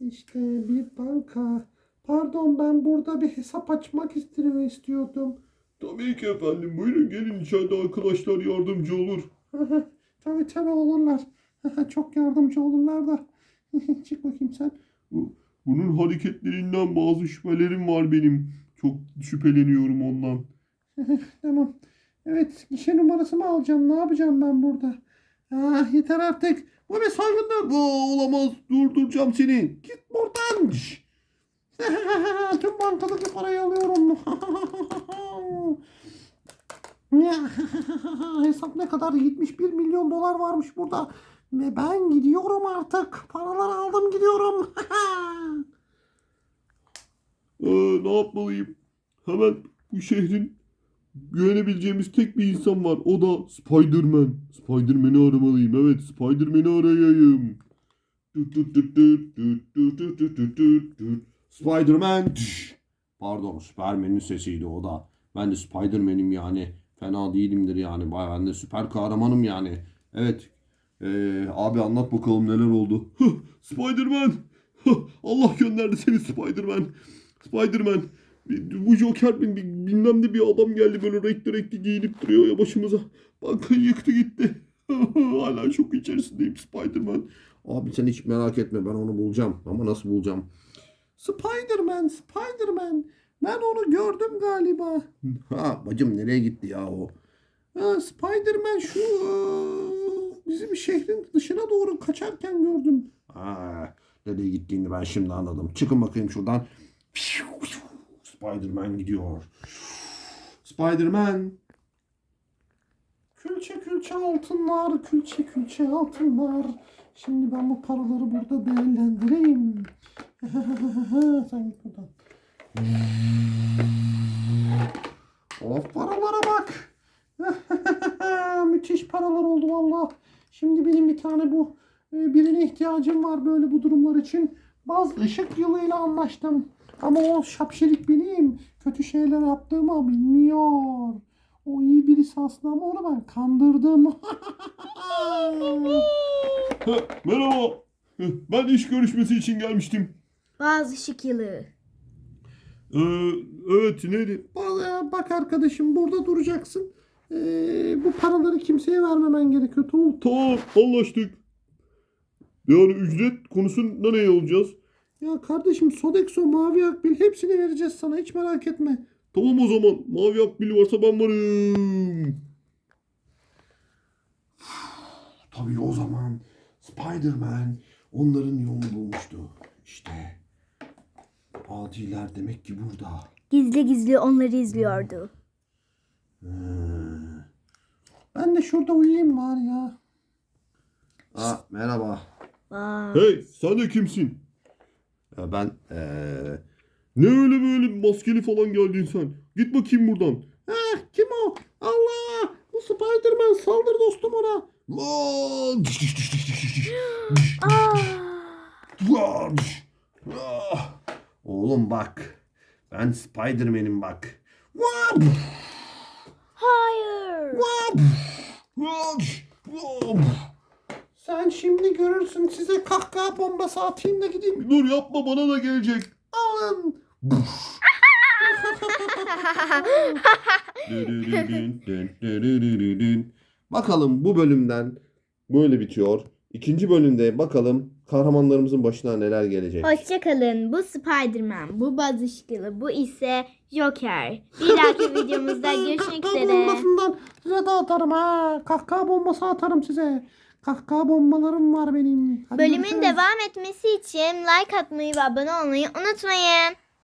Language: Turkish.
İşte bir banka. Pardon ben burada bir hesap açmak istiyorum istiyordum. Tabii ki efendim. Buyurun gelin içeride arkadaşlar yardımcı olur. tabii tabii olurlar. Çok yardımcı olurlar da. Çık bakayım sen. Bunun hareketlerinden bazı şüphelerim var benim. Çok şüpheleniyorum ondan. Tamam. Evet gişe numarasımı alacağım. Ne yapacağım ben burada? Ah yeter artık. Bu ne soygundur? Aa, olamaz. Durduracağım seni. Git buradan. Tüm bankadaki parayı alıyorum. Hesap ne kadar? 71 milyon dolar varmış burada. Ve ben gidiyorum artık. Paraları aldım gidiyorum. Ee, ne yapmalıyım? Hemen bu şehrin güvenebileceğimiz tek bir insan var. O da Spider-Man. Spider-Man'i aramalıyım. Evet Spider-Man'i arayayım. Spider-Man. Pardon Superman'in sesiydi o da. Ben de Spider-Man'im yani. Fena değilimdir yani. Ben de süper kahramanım yani. Evet. Ee, abi anlat bakalım neler oldu. Spider-Man. Allah gönderdi seni Spider-Man. Spider-Man. Bu Joker bir- bilmem ne bir adam geldi böyle renkli renkli giyinip duruyor ya başımıza. Bankayı yıktı gitti. Hala şok içerisindeyim Spider-Man. Abi sen hiç merak etme ben onu bulacağım. Ama nasıl bulacağım? Spider-Man, Spider-Man. Ben onu gördüm galiba. Ha bacım nereye gitti ya o? Ha, Spider-Man şu eee, bizim şehrin dışına doğru kaçarken gördüm. Ha, nereye gittiğini ben şimdi anladım. Çıkın bakayım şuradan. Spider-Man gidiyor. Spider-Man. Külçe külçe altınlar, külçe külçe altınlar. Şimdi ben bu paraları burada değerlendireyim. Sen git buradan. Of paralara bak. Müthiş paralar oldu valla. Şimdi benim bir tane bu e, birine ihtiyacım var böyle bu durumlar için. Baz ışık yılıyla anlaştım. Ama o şapşirik benim. Kötü şeyler yaptığımı bilmiyor. O iyi birisi aslında ama onu ben kandırdım. Ha, merhaba. Ben iş görüşmesi için gelmiştim. Bazı şıkılı. Ee, evet neydi? Bak- Bak arkadaşım burada duracaksın. Ee, bu paraları kimseye vermemen gerekiyor. Tamam. Tamam anlaştık. Yani ücret konusunda ne alacağız? Ya kardeşim Sodexo, Mavi Akbil hepsini vereceğiz sana hiç merak etme. Tamam o zaman. Mavi akbili varsa ben varım. Tabii o zaman Spider-Man onların yolunu bulmuştu. İşte adiler demek ki burada. Gizli gizli onları izliyordu. Hmm. Ben de şurada uyuyayım var ya. Aa, merhaba. Vay. Hey sen de kimsin? Ya ben eee... Ne öyle böyle maskeli falan geldin sen? Git bakayım buradan. Ah kim o? Allah! Bu Spider-Man saldır dostum ona. Ah! Oğlum bak. Ben Spider-Man'im bak. Hayır. Şimdi görürsün size kahkaha bombası atayım da gideyim. Dur yapma bana da gelecek. Alın. Bakalım bu bölümden böyle bitiyor. İkinci bölümde bakalım kahramanlarımızın başına neler gelecek. Hoşçakalın. Bu Spider-Man. Bu Buzz Işkılı. Bu ise Joker. Bir dahaki videomuzda görüşmek Kahkaha üzere. bombasından size de atarım ha. Kahkaha bombası atarım size. Kahkaha bombalarım var benim. Hadi Bölümün görüşürüz. devam etmesi için like atmayı ve abone olmayı unutmayın.